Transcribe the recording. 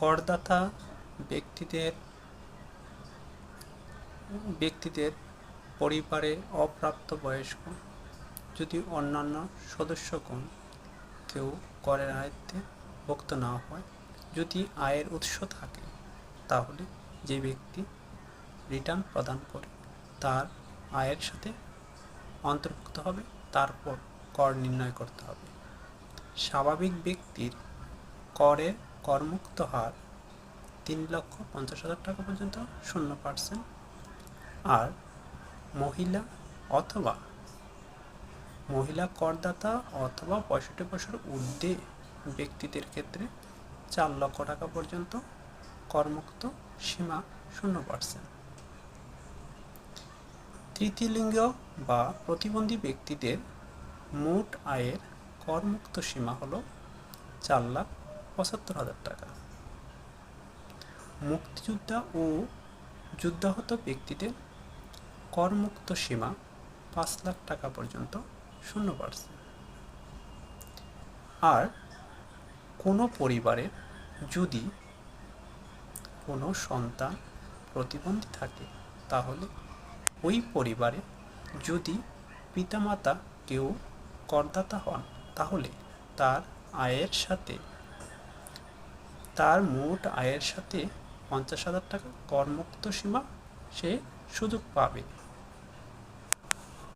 করদাতা ব্যক্তিদের ব্যক্তিদের পরিবারে অপ্রাপ্তবয়স্ক যদি অন্যান্য সদস্যগণ কেউ করের আয়ত্তে ভুক্ত না হয়, যদি আয়ের উৎস থাকে, তাহলে যে ব্যক্তি রিটার্ন প্রদান করে তার আয়ের সাথে অন্তর্ভুক্ত হবে, তারপর কর নির্ণয় করতে হবে। স্বাভাবিক ব্যক্তির করের করমুক্ত হার তিন লক্ষ পঞ্চাশ হাজার টাকা পর্যন্ত, শূন্য পার্সেন্ট। আর মহিলা অথবা মহিলা করদাতা অথবা পঁয়ষট্টি বছর ঊর্ধ্বে ব্যক্তিদের ক্ষেত্রে চার লক্ষ টাকা পর্যন্ত করমুক্ত সীমা শূন্য পার্সেন্ট। তৃতীয় লিঙ্গ বা প্রতিবন্ধী ব্যক্তিদের মোট আয়ের করমুক্ত সীমা হল চার লাখ পঁচাত্তর হাজার টাকা। মুক্তিযোদ্ধা ও যুদ্ধাহত ব্যক্তিদের করমুক্ত সীমা পাঁচ লাখ টাকা পর্যন্ত শূন্য পার্সেন্ট। আর কোনো পরিবারের যদি কোনো সন্তান প্রতিবন্ধী থাকে, তাহলে ওই পরিবারে যদি পিতামাতা কেউ করদাতা হন, তাহলে তার আয়ের সাথে তার মোট আয়ের সাথে পঞ্চাশ হাজার টাকা করমুক্ত সীমা সে সুযোগ পাবে।